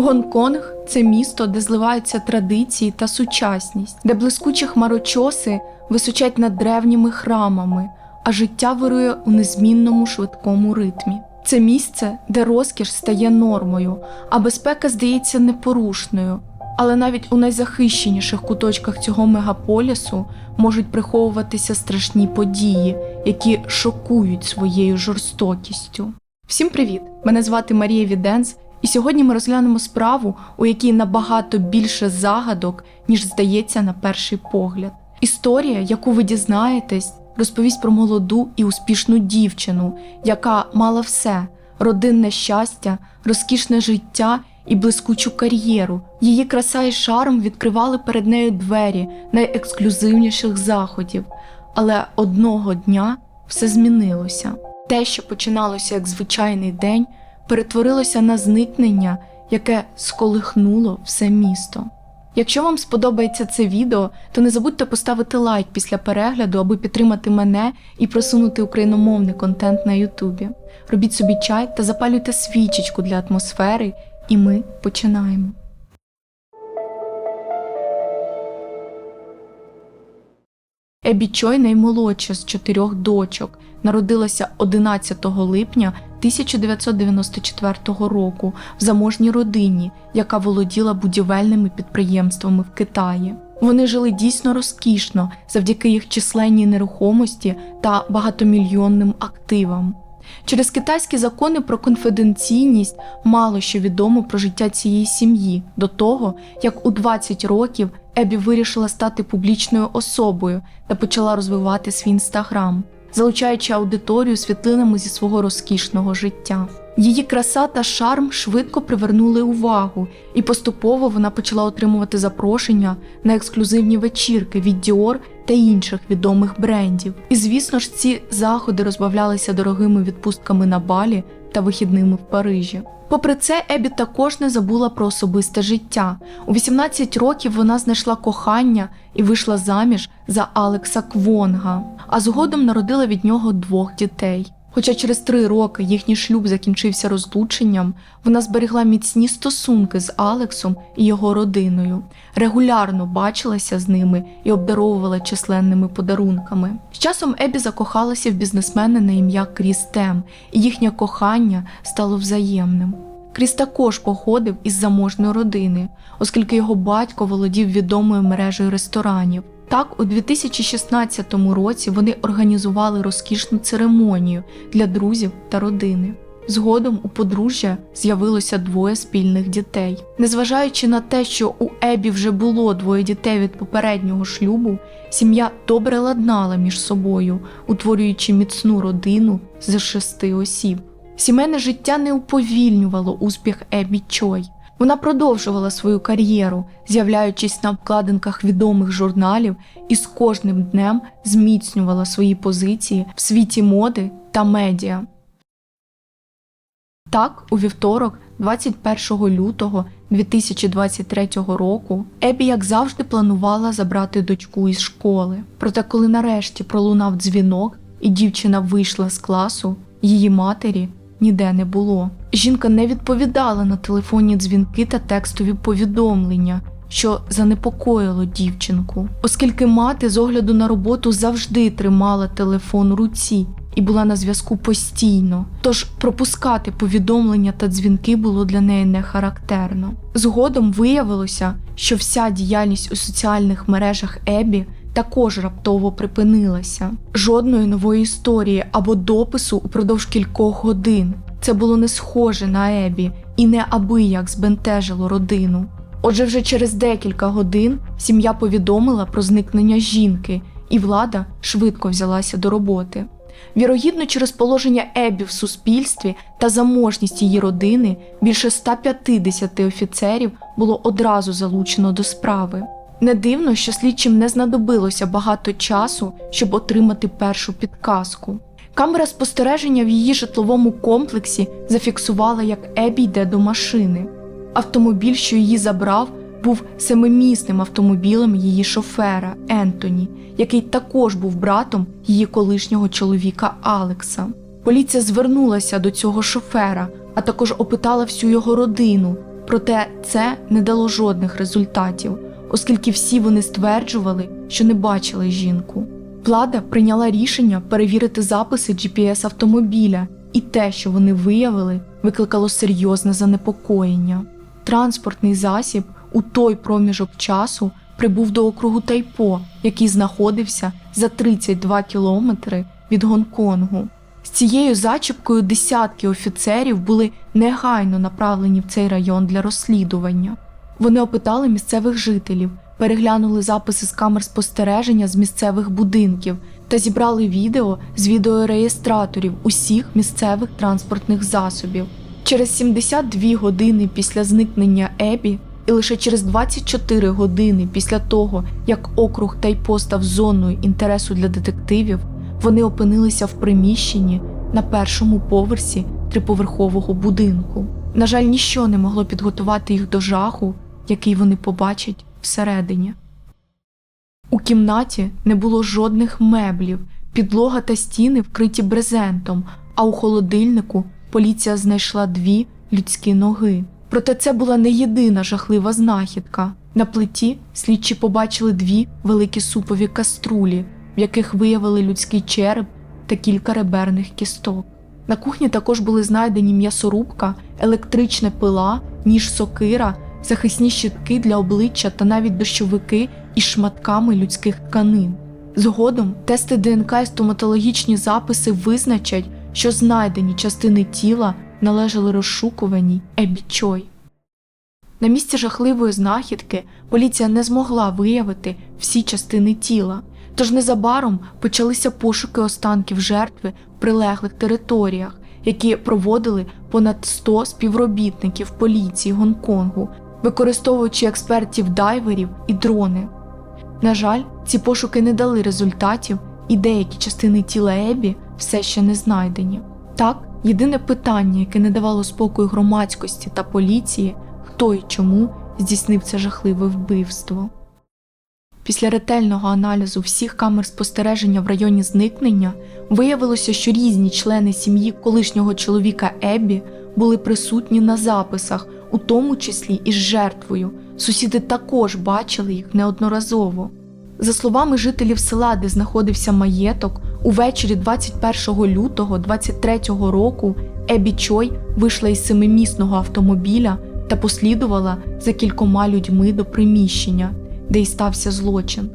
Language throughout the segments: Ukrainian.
Гонконг це місто, де зливаються традиції та сучасність, де блискучі хмарочоси височать над древніми храмами, а життя вирує у незмінному швидкому ритмі. Це місце, де розкіш стає нормою, а безпека здається непорушною. Але навіть у найзахищеніших куточках цього мегаполісу можуть приховуватися страшні події, які шокують своєю жорстокістю. Всім привіт! Мене звати Марія Віденс, і сьогодні ми розглянемо справу, у якій набагато більше загадок, ніж здається на перший погляд. Історія, яку ви дізнаєтесь, розповість про молоду і успішну дівчину, яка мала все: родинне щастя, розкішне життя і блискучу кар'єру. Її краса і шарм відкривали перед нею двері найексклюзивніших заходів. Але одного дня все змінилося. Те, що починалося як звичайний день, перетворилося на зникнення, яке сколихнуло все місто. Якщо вам сподобається це відео, то не забудьте поставити лайк після перегляду, аби підтримати мене і просунути україномовний контент на Ютубі. Робіть собі чай та запалюйте свічечку для атмосфери, і ми починаємо. Ебі Чой наймолодша з чотирьох дочок, народилася 11 липня 1994 року в заможній родині, яка володіла будівельними підприємствами в Китаї. Вони жили дійсно розкішно завдяки їх численній нерухомості та багатомільйонним активам. Через китайські закони про конфіденційність мало що відомо про життя цієї сім'ї до того, як у 20 років Ебі вирішила стати публічною особою та почала розвивати свій інстаграм, залучаючи аудиторію світлинами зі свого розкішного життя. Її краса та шарм швидко привернули увагу, і поступово вона почала отримувати запрошення на ексклюзивні вечірки від Dior та інших відомих брендів. І звісно ж, ці заходи розбавлялися дорогими відпустками на Балі та вихідними в Парижі. Попри це, Ебі також не забула про особисте життя. У 18 років вона знайшла кохання і вийшла заміж за Алекса Квонга, а згодом народила від нього двох дітей. Хоча через три роки їхній шлюб закінчився розлученням, вона зберегла міцні стосунки з Алексом і його родиною, регулярно бачилася з ними і обдаровувала численними подарунками. З часом Ебі закохалася в бізнесмена на ім'я Кріс Тем, і їхнє кохання стало взаємним. Кріс також походив із заможної родини, оскільки його батько володів відомою мережею ресторанів. Так, у 2016 році вони організували розкішну церемонію для друзів та родини. Згодом у подружжя з'явилося двоє спільних дітей. Незважаючи на те, що у Ебі вже було двоє дітей від попереднього шлюбу, сім'я добре ладнала між собою, утворюючи міцну родину з шести осіб. Сімейне життя не уповільнювало успіх Ебі Чой. Вона продовжувала свою кар'єру, з'являючись на обкладинках відомих журналів і з кожним днем зміцнювала свої позиції в світі моди та медіа. Так, у вівторок, 21 лютого 2023 року, Ебі, як завжди, планувала забрати дочку із школи. Проте, коли нарешті пролунав дзвінок і дівчина вийшла з класу, її матері ніде не було. Жінка не відповідала на телефонні дзвінки та текстові повідомлення, що занепокоїло дівчинку, оскільки мати з огляду на роботу завжди тримала телефон у руці і була на зв'язку постійно. Тож пропускати повідомлення та дзвінки було для неї не характерно. Згодом виявилося, що вся діяльність у соціальних мережах Ебі також раптово припинилася. Жодної нової історії або допису упродовж кількох годин. Це було не схоже на Ебі і неабияк збентежило родину. Отже, вже через декілька годин сім'я повідомила про зникнення жінки, і влада швидко взялася до роботи. Вірогідно, через положення Ебі в суспільстві та заможність її родини більше 150 офіцерів було одразу залучено до справи. Не дивно, що слідчим не знадобилося багато часу, щоб отримати першу підказку. Камера спостереження в її житловому комплексі зафіксувала, як Ебі йде до машини. Автомобіль, що її забрав, був семимісним автомобілем її шофера Ентоні, який також був братом її колишнього чоловіка Алекса. Поліція звернулася до цього шофера, а також опитала всю його родину, Проте це не дало жодних результатів, оскільки всі вони стверджували, що не бачили жінку. Влада прийняла рішення перевірити записи GPS автомобіля, і те, що вони виявили, викликало серйозне занепокоєння. Транспортний засіб у той проміжок часу прибув до округу Тайпо, який знаходився за 32 кілометри від Гонконгу. З цією зачіпкою десятки офіцерів були негайно направлені в цей район для розслідування. Вони опитали місцевих жителів, переглянули записи з камер спостереження з місцевих будинків та зібрали відео з відеореєстраторів усіх місцевих транспортних засобів. Через 72 години після зникнення Ебі і лише через 24 години після того, як округ Тайпо став зоною інтересу для детективів, вони опинилися в приміщенні на першому поверсі триповерхового будинку. На жаль, ніщо не могло підготувати їх до жаху, який вони побачать всередині. У кімнаті не було жодних меблів, підлога та стіни вкриті брезентом, а у холодильнику поліція знайшла дві людські ноги. Проте це була не єдина жахлива знахідка. На плиті слідчі побачили дві великі супові каструлі, в яких виявили людський череп та кілька реберних кісток. На кухні також були знайдені м'ясорубка, електрична пила, ніж сокира, захисні щитки для обличчя та навіть дощовики із шматками людських тканин. Згодом тести ДНК і стоматологічні записи визначать, що знайдені частини тіла належали розшукуваній Ебі Чой. На місці жахливої знахідки поліція не змогла виявити всі частини тіла, тож незабаром почалися пошуки останків жертви в прилеглих територіях, які проводили понад 100 співробітників поліції Гонконгу, використовуючи експертів дайверів і дрони. На жаль, ці пошуки не дали результатів, і деякі частини тіла Ебі все ще не знайдені. Так, єдине питання, яке не давало спокою громадськості та поліції, хто і чому здійснив це жахливе вбивство. Після ретельного аналізу всіх камер спостереження в районі зникнення виявилося, що різні члени сім'ї колишнього чоловіка Еббі були присутні на записах, у тому числі із жертвою. Сусіди також бачили їх неодноразово. За словами жителів села, де знаходився маєток, увечері 21 лютого 23 року Ебі Чой вийшла із семимісного автомобіля та послідувала за кількома людьми до приміщення, де й стався злочин.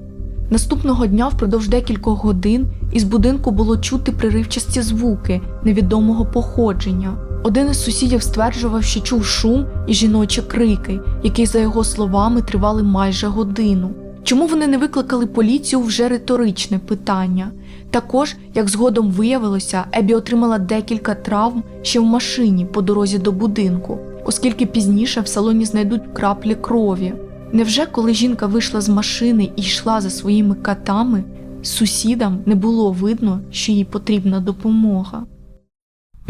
Наступного дня, впродовж декількох годин, із будинку було чути приривчасті звуки невідомого походження. Один із сусідів стверджував, що чув шум і жіночі крики, які, за його словами, тривали майже годину. Чому вони не викликали поліцію вже риторичне питання? Також, як згодом виявилося, Ебі отримала декілька травм ще в машині по дорозі до будинку, оскільки пізніше в салоні знайдуть краплі крові. Невже коли жінка вийшла з машини і йшла за своїми катами, сусідам не було видно, що їй потрібна допомога?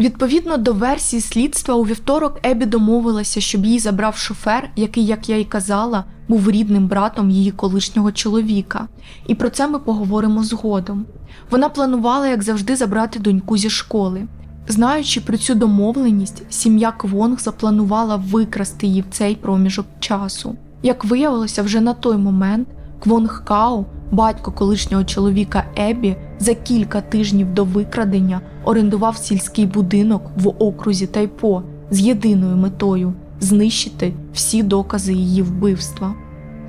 Відповідно до версії слідства, у вівторок Ебі домовилася, щоб її забрав шофер, який, як я й казала, був рідним братом її колишнього чоловіка. І про це ми поговоримо згодом. Вона планувала, як завжди, забрати доньку зі школи. Знаючи про цю домовленість, сім'я Квонг запланувала викрасти її в цей проміжок часу. Як виявилося, вже на той момент Квонг Као, батько колишнього чоловіка Ебі, за кілька тижнів до викрадення орендував сільський будинок в окрузі Тайпо з єдиною метою знищити всі докази її вбивства.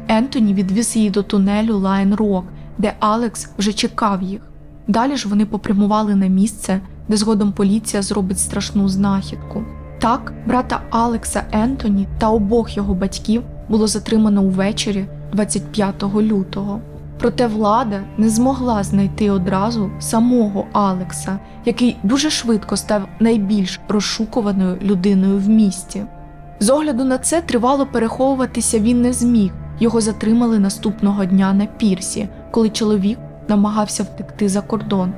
Ентоні відвіз її до тунелю Лайн Рок, де Алекс вже чекав їх. Далі ж вони попрямували на місце, де згодом поліція зробить страшну знахідку. Так, брата Алекса Ентоні та обох його батьків було затримано увечері 25 лютого. Проте влада не змогла знайти одразу самого Алекса, який дуже швидко став найбільш розшукуваною людиною в місті. З огляду на це тривало переховуватися він не зміг. Його затримали наступного дня на пірсі, коли чоловік намагався втекти за кордон.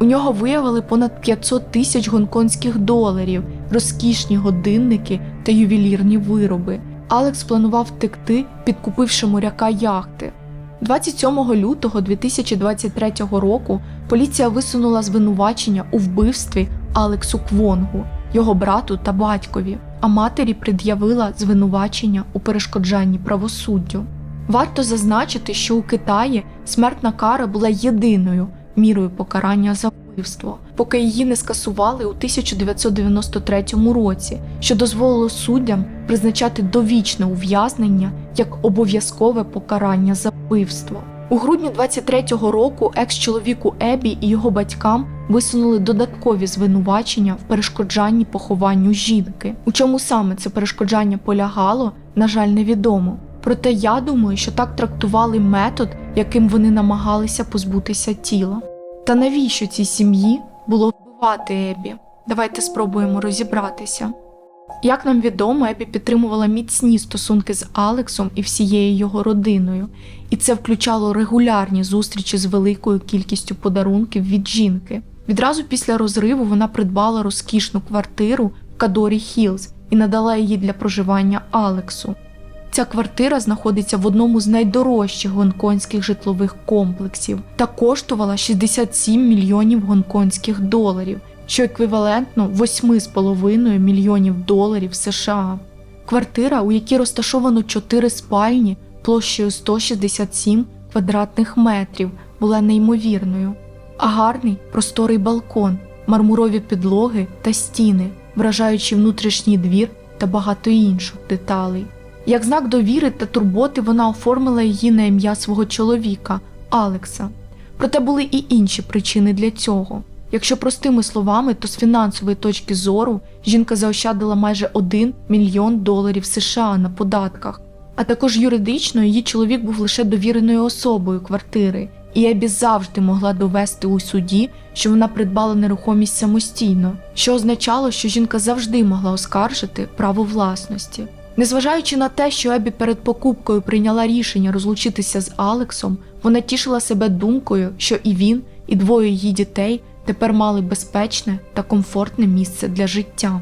У нього виявили понад 500 тисяч гонконгських доларів, розкішні годинники та ювелірні вироби. Алекс планував втекти, підкупивши моряка яхти. 27 лютого 2023 року поліція висунула звинувачення у вбивстві Алексу Квонгу. його брату та батькові, а матері пред'явила звинувачення у перешкоджанні правосуддю. Варто зазначити, що у Китаї смертна кара була єдиною мірою покарання за вбивство, поки її не скасували у 1993 році, що дозволило суддям призначати довічне ув'язнення як обов'язкове покарання за вбивство. У грудні 23-го року екс-чоловіку Ебі і його батькам висунули додаткові звинувачення в перешкоджанні похованню жінки. У чому саме це перешкоджання полягало, на жаль, невідомо. Проте я думаю, що так трактували метод, яким вони намагалися позбутися тіла. Та навіщо цій сім'ї було вбивати Ебі? Давайте спробуємо розібратися. Як нам відомо, Ебі підтримувала міцні стосунки з Алексом і всією його родиною, і це включало регулярні зустрічі з великою кількістю подарунків від жінки. Відразу після розриву вона придбала розкішну квартиру в Кадорі Хілз і надала її для проживання Алексу. Ця квартира знаходиться в одному з найдорожчих гонконгських житлових комплексів та коштувала 67 мільйонів гонконгських доларів, що еквівалентно 8,5 мільйонів доларів США. Квартира, у якій розташовано 4 спальні площею 167 квадратних метрів, була неймовірною, а гарний просторий балкон, мармурові підлоги та стіни, вражаючи внутрішній двір та багато інших деталей. Як знак довіри та турботи вона оформила її на ім'я свого чоловіка Алекса. Проте були і інші причини для цього. Якщо простими словами, то з фінансової точки зору жінка заощадила майже 1 мільйон доларів США на податках, а також юридично її чоловік був лише довіреною особою квартири, і Ебі завжди могла довести у суді, що вона придбала нерухомість самостійно, що означало, що жінка завжди могла оскаржити право власності. Незважаючи на те, що Ебі перед покупкою прийняла рішення розлучитися з Алексом, вона тішила себе думкою, що і він, і двоє її дітей тепер мали безпечне та комфортне місце для життя.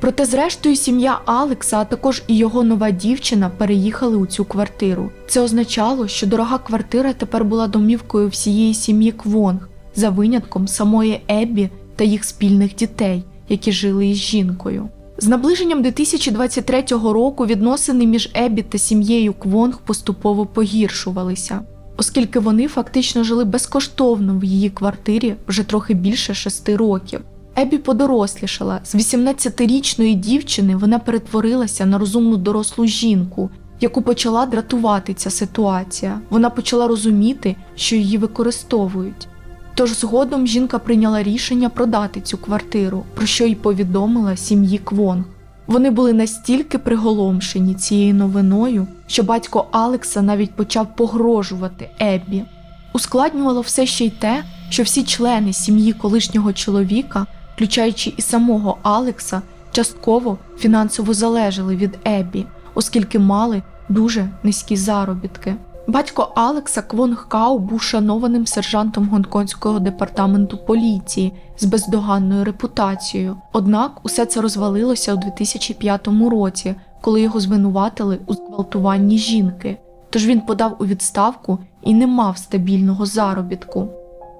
Проте, зрештою, сім'я Алекса, а також і його нова дівчина переїхали у цю квартиру. Це означало, що дорога квартира тепер була домівкою всієї сім'ї Квонг, за винятком самої Еббі та їх спільних дітей, які жили із жінкою. З наближенням 2023 року відносини між Еббі та сім'єю Квонг поступово погіршувалися, оскільки вони фактично жили безкоштовно в її квартирі вже трохи більше шести років. Еббі подорослішала з 18-річної дівчини вона перетворилася на розумну дорослу жінку, яку почала дратувати ця ситуація. Вона почала розуміти, що її використовують. Тож згодом жінка прийняла рішення продати цю квартиру, про що й повідомила сім'ї Квонг. Вони були настільки приголомшені цією новиною, що батько Алекса навіть почав погрожувати Еббі. Ускладнювало все ще й те, що всі члени сім'ї колишнього чоловіка, включаючи і самого Алекса, частково фінансово залежали від Еббі, оскільки мали дуже низькі заробітки. Батько Алекса Квонг Кау був шанованим сержантом гонконгського департаменту поліції з бездоганною репутацією. Однак усе це розвалилося у 2005 році, коли його звинуватили у зґвалтуванні жінки. Тож він подав у відставку і не мав стабільного заробітку.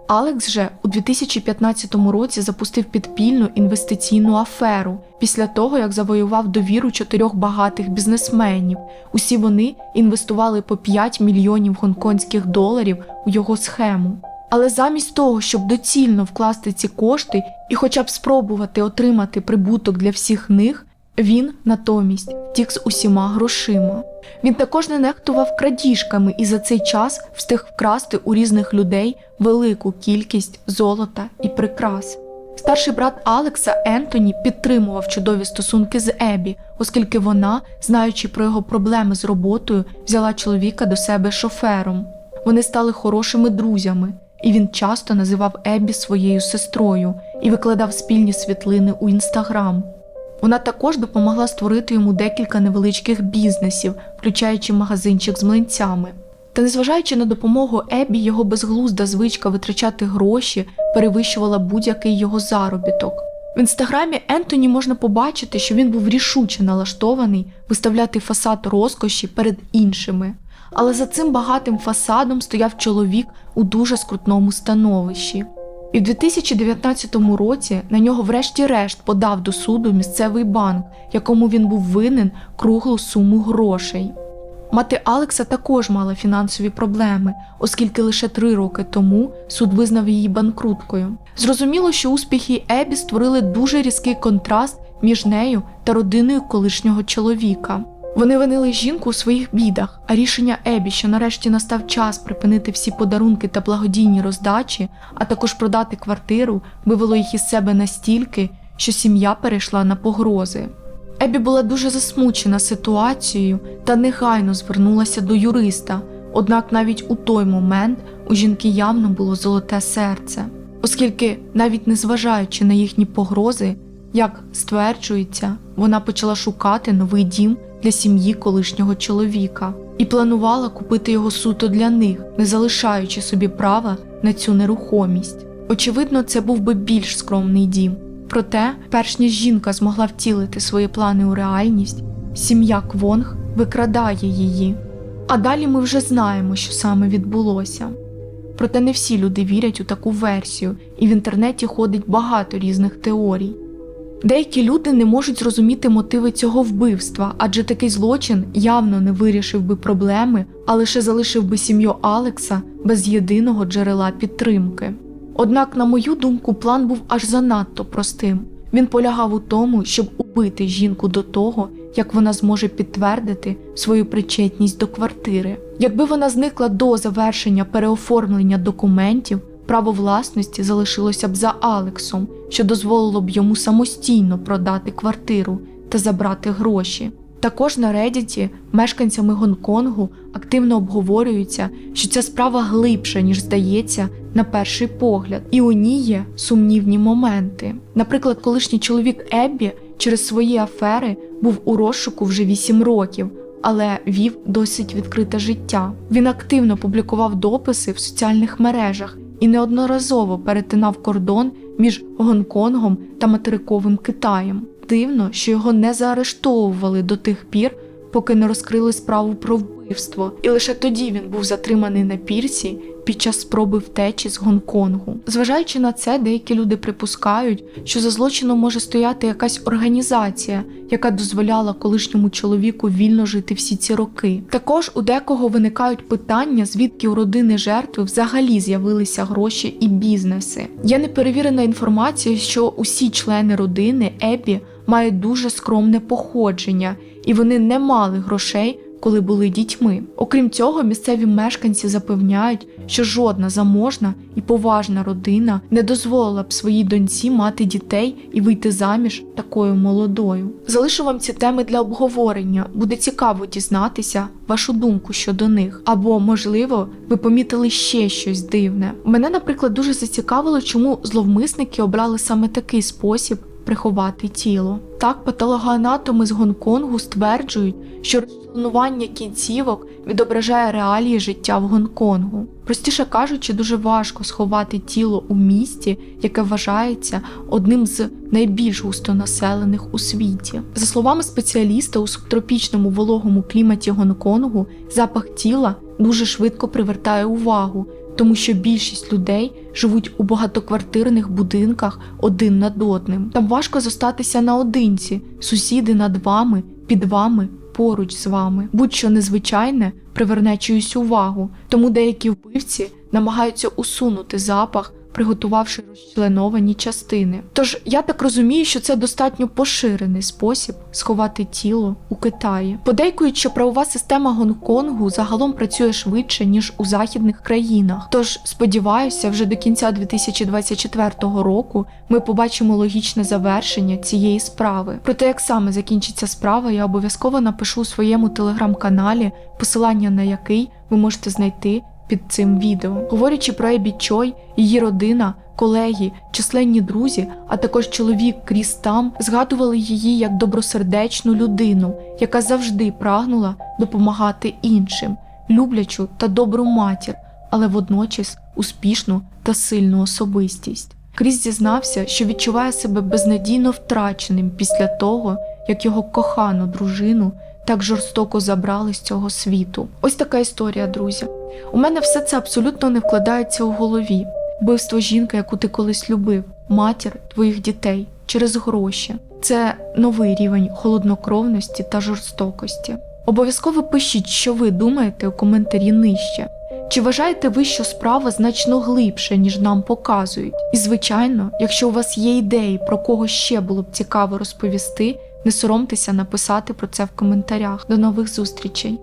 Алекс же у 2015 році запустив підпільну інвестиційну аферу після того, як завоював довіру чотирьох багатих бізнесменів. Усі вони інвестували по 5 мільйонів гонконгських доларів у його схему. Але замість того, щоб доцільно вкласти ці кошти і хоча б спробувати отримати прибуток для всіх них, він натомість втік з усіма грошима. Він також не нехтував крадіжками і за цей час встиг вкрасти у різних людей велику кількість золота і прикрас. Старший брат Алекса Ентоні підтримував чудові стосунки з Ебі, оскільки вона, знаючи про його проблеми з роботою, взяла чоловіка до себе шофером. Вони стали хорошими друзями, і він часто називав Ебі своєю сестрою і викладав спільні світлини у інстаграм. Вона також допомогла створити йому декілька невеличких бізнесів, включаючи магазинчик з млинцями. Та незважаючи на допомогу Ебі, його безглузда звичка витрачати гроші перевищувала будь-який його заробіток. В інстаграмі Ентоні можна побачити, що він був рішуче налаштований виставляти фасад розкоші перед іншими. Але за цим багатим фасадом стояв чоловік у дуже скрутному становищі. І в 2019 році на нього врешті-решт подав до суду місцевий банк, якому він був винен круглу суму грошей. Мати Алекса також мала фінансові проблеми, оскільки лише три роки тому суд визнав її банкруткою. Зрозуміло, що успіхи Ебі створили дуже різкий контраст між нею та родиною колишнього чоловіка. Вони винили жінку у своїх бідах, а рішення Ебі, що нарешті настав час припинити всі подарунки та благодійні роздачі, а також продати квартиру, вивело їх із себе настільки, що сім'я перейшла на погрози. Ебі була дуже засмучена ситуацією та негайно звернулася до юриста. Однак навіть у той момент у жінки явно було золоте серце, оскільки, навіть незважаючи на їхні погрози, як стверджується, вона почала шукати новий дім для сім'ї колишнього чоловіка і планувала купити його суто для них, не залишаючи собі права на цю нерухомість. Очевидно, це був би більш скромний дім. Проте, перш ніж жінка змогла втілити свої плани у реальність, сім'я Квонг викрадає її. А далі ми вже знаємо, що саме відбулося. Проте не всі люди вірять у таку версію, і в інтернеті ходить багато різних теорій. Деякі люди не можуть зрозуміти мотиви цього вбивства, адже такий злочин явно не вирішив би проблеми, а лише залишив би сім'ю Алекса без єдиного джерела підтримки. Однак, на мою думку, план був аж занадто простим. Він полягав у тому, щоб убити жінку до того, як вона зможе підтвердити свою причетність до квартири. Якби вона зникла до завершення переоформлення документів, право власності залишилося б за Алексом, що дозволило б йому самостійно продати квартиру та забрати гроші. Також на Редіті мешканцями Гонконгу активно обговорюється, що ця справа глибша, ніж здається на перший погляд, і у ній є сумнівні моменти. Наприклад, колишній чоловік Еббі через свої афери був у розшуку вже 8 років. Але вів досить відкрите життя. Він активно публікував дописи в соціальних мережах і неодноразово перетинав кордон між Гонконгом та материковим Китаєм. Дивно, що його не заарештовували до тих пір, поки не розкрили справу про вбивство, і лише тоді він був затриманий на пірсі під час спроби втечі з Гонконгу. Зважаючи на це, деякі люди припускають, що за злочином може стояти якась організація, яка дозволяла колишньому чоловіку вільно жити всі ці роки. Також у декого виникають питання, звідки у родини жертви взагалі з'явилися гроші і бізнеси. Є неперевірена інформація, що усі члени родини Ебі мають дуже скромне походження, і вони не мали грошей коли були дітьми. Окрім цього, місцеві мешканці запевняють, що жодна заможна і поважна родина не дозволила б своїй доньці мати дітей і вийти заміж такою молодою. Залишу вам ці теми для обговорення. Буде цікаво дізнатися вашу думку щодо них. Або, можливо, ви помітили ще щось дивне. Мене, наприклад, дуже зацікавило, чому зловмисники обрали саме такий спосіб приховати тіло. Так, патологоанатоми з Гонконгу стверджують, що розчленування кінцівок відображає реалії життя в Гонконгу. Простіше кажучи, дуже важко сховати тіло у місті, яке вважається одним з найбільш густонаселених у світі. За словами спеціаліста, у субтропічному вологому кліматі Гонконгу запах тіла дуже швидко привертає увагу тому що більшість людей живуть у багатоквартирних будинках один над одним. Там важко зостатися наодинці, сусіди над вами, під вами, поруч з вами. Будь-що незвичайне приверне чиюсь увагу, тому деякі вбивці намагаються усунути запах приготувавши розчленовані частини. Тож я так розумію, що це достатньо поширений спосіб сховати тіло у Китаї. Подейкують, що правова система Гонконгу загалом працює швидше ніж у західних країнах. Тож сподіваюся, вже до кінця 2024 року ми побачимо логічне завершення цієї справи. Про те, як саме закінчиться справа, я обов'язково напишу у своєму телеграм-каналі, посилання на який ви можете знайти під цим відео. Говорячи про Ебі Чой, її родина, колеги, численні друзі, а також чоловік Кріс Там згадували її як добросердечну людину, яка завжди прагнула допомагати іншим, люблячу та добру матір, але водночас успішну та сильну особистість. Кріс зізнався, що відчуває себе безнадійно втраченим після того, як його кохану дружину так жорстоко забрали з цього світу. Ось така історія, друзі. У мене все це абсолютно не вкладається у голові. вбивство жінки, яку ти колись любив, матір твоїх дітей через гроші. Це новий рівень холоднокровності та жорстокості. Обов'язково пишіть, що ви думаєте у коментарі нижче. Чи вважаєте ви, що справа значно глибше, ніж нам показують? І звичайно, якщо у вас є ідеї, про кого ще було б цікаво розповісти, не соромтеся написати про це в коментарях. До нових зустрічей!